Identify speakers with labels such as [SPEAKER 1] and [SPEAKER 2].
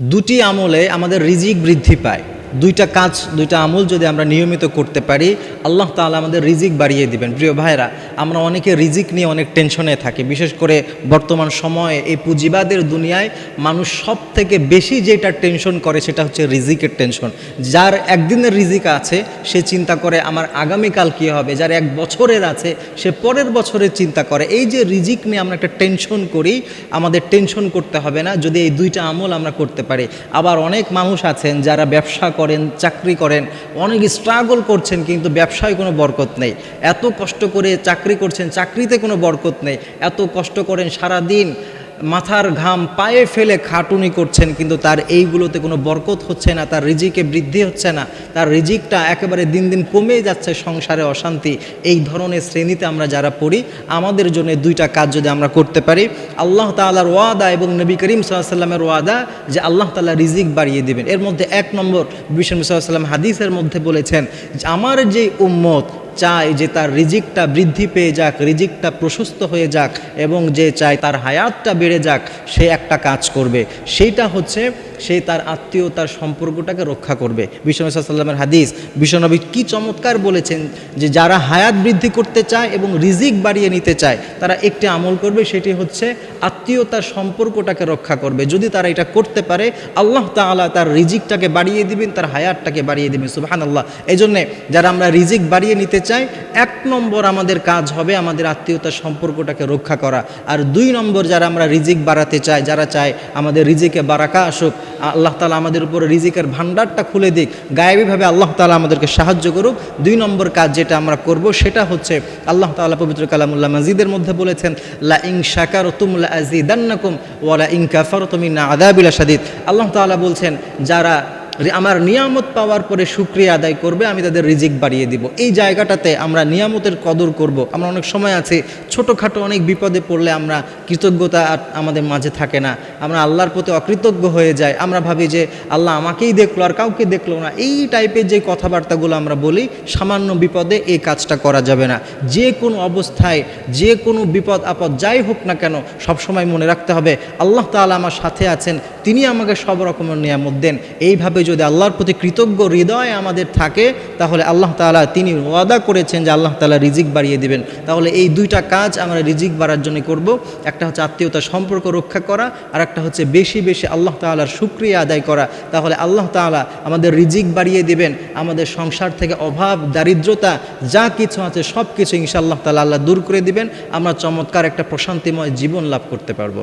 [SPEAKER 1] দুটি আমলে আমাদের রিজিক বৃদ্ধি পায়। দুইটা কাজ, দুইটা আমল যদি আমরা নিয়মিত করতে পারি, আল্লাহ তাআলা আমাদের রিজিক বাড়িয়ে দিবেন। প্রিয় ভাইরা আমরা অনেকে রিজিক নিয়ে অনেক টেনশনে থাকি। বিশেষ করে বর্তমান সময়ে এই পুঁজিবাদের দুনিয়ায় মানুষ সব থেকে বেশি যেটা টেনশন করে সেটা হচ্ছে রিজিকের টেনশন যার একদিনের রিজিক আছে, সে চিন্তা করে আমার আগামীকাল কী হবে? যার এক বছরের আছে, সে পরের বছরের চিন্তা করে। এই যে রিজিক নিয়ে আমরা একটা টেনশন করি, আমাদের টেনশন করতে হবে না। যদি এই দুইটা আমল আমরা করতে পারি। আবার অনেক মানুষ আছেন যারা ব্যবসা করেন, চাকরি করেন, অনেক স্ট্রাগল করছেন কিন্তু ব্যবসায় কোনো বরকত নেই। এত কষ্ট করে চাকরি করছেন, চাকরিতে কোনো বরকত নেই। এত কষ্ট করেন সারা দিন মাথার ঘাম পায়ে ফেলে খাটুনি করছেন, কিন্তু তার এইগুলোতে কোনো বরকত হচ্ছে না, তার রিজিকে বৃদ্ধি হচ্ছে না, তার রিজিকটা একেবারে দিন দিন কমে যাচ্ছে, সংসারে অশান্তি। এই ধরনের শ্রেণীতে আমরা যারা পড়ি, আমাদের জন্য দুইটা কাজ যদি আমরা করতে পারি, আল্লাহ তাআলার ওয়াদা এবং নবী করিম সাল্লামের ওয়াদা যে আল্লাহ তাআলা রিজিক বাড়িয়ে দেবেন। এর মধ্যে এক নম্বর বিষ্ণু সাল্লাম হাদিসের মধ্যে বলেছেন আমার যে উম্মত চায় যে তার রিজিকটা বৃদ্ধি পেয়ে যাক, রিজিকটা প্রশস্ত হয়ে যাক এবং যে চায় তার হায়াতটা বেড়ে যাক, সে একটা কাজ করবে। সেইটা হচ্ছে সে তার আত্মীয়তার সম্পর্কটাকে রক্ষা করবে। বিশ্বনবী সাল্লামের হাদিস বিশ্বনবী কি চমৎকার বলেছেন যে যারা হায়াত বৃদ্ধি করতে চায় এবং রিজিক বাড়িয়ে নিতে চায়, তারা একটি আমল করবে, সেটি হচ্ছে আত্মীয়তার সম্পর্কটাকে রক্ষা করবে। যদি তারা এটা করতে পারে, আল্লাহ তাআলা তার রিজিকটাকে বাড়িয়ে দিবেন, তার হায়াতটাকে বাড়িয়ে দিবেন সুবহান আল্লাহ এই জন্যে যারা আমরা রিজিক বাড়িয়ে নিতে চাই, এক নম্বর আমাদের কাজ হবে আমাদের আত্মীয়তার সম্পর্কটাকে রক্ষা করা। আর দুই নম্বর যারা আমরা রিজিক বাড়াতে চাই, যারা চায় আমাদের রিজিকে বারাকা আসুক আল্লাহ তালা আমাদের উপরে রিজিকের ভাণ্ডারটা খুলে দিক। গায়েবীভাবে আল্লাহ তালা আমাদেরকে সাহায্য করুক। দুই নম্বর কাজ যেটা আমরা করব সেটা হচ্ছে আল্লাহ তালা পবিত্র কালামুল্লাহ মাজিদের মধ্যে বলেছেন লা ইং শাকার তুমলা আজিদান্নাকুম ওয়ালা ইং কাফার তুমি না আদাবিলা সাদিদ আল্লাহ তালা বলছেন, যারা আমার নিয়ামত পাওয়ার পরে সুক্রিয়া আদায় করবে, আমি তাদের রিজিক বাড়িয়ে দিব। এই জায়গাটাতে আমরা নিয়ামতের কদর করব। আমরা অনেক সময় আছে, ছোটোখাটো অনেক বিপদে পড়লে আমরা কৃতজ্ঞতা আমাদের মাঝে থাকে না। আমরা আল্লাহর প্রতি অকৃতজ্ঞ হয়ে যাই। আমরা ভাবি যে আল্লাহ আমাকেই দেখল আর কাউকে দেখল না। এই টাইপের যে কথাবার্তাগুলো আমরা বলি, সামান্য বিপদে এই কাজটা করা যাবে না। যে কোনো অবস্থায়, যে কোনো বিপদ, আপদ যাই হোক না কেন, সবসময় মনে রাখতে হবে, আল্লাহ তাআলা আমার সাথে আছেন, তিনি আমাকে সব রকমের নিয়ামত দেন। এইভাবে যদি আল্লাহর প্রতি কৃতজ্ঞ হৃদয় আমাদের থাকে, তাহলে আল্লাহ তাআলা তিনি ওয়াদা করেছেন যে আল্লাহ তালা রিজিক বাড়িয়ে দিবেন। তাহলে এই দুইটা কাজ আমরা রিজিক বাড়ার জন্য করব। একটা হচ্ছে আত্মীয়তার সম্পর্ক রক্ষা করা, আর একটা হচ্ছে বেশি বেশি আল্লাহ তাআলার শুক্রিয়া আদায় করা। তাহলে আল্লাহ তাআলা আমাদের রিজিক বাড়িয়ে দিবেন, আমাদের সংসার থেকে অভাব, দারিদ্রতা, যা কিছু আছে সব কিছু ইনশাআল্লাহ তালা আল্লাহ দূর করে দিবেন। আমরা চমৎকার একটা প্রশান্তিময় জীবন লাভ করতে পারব।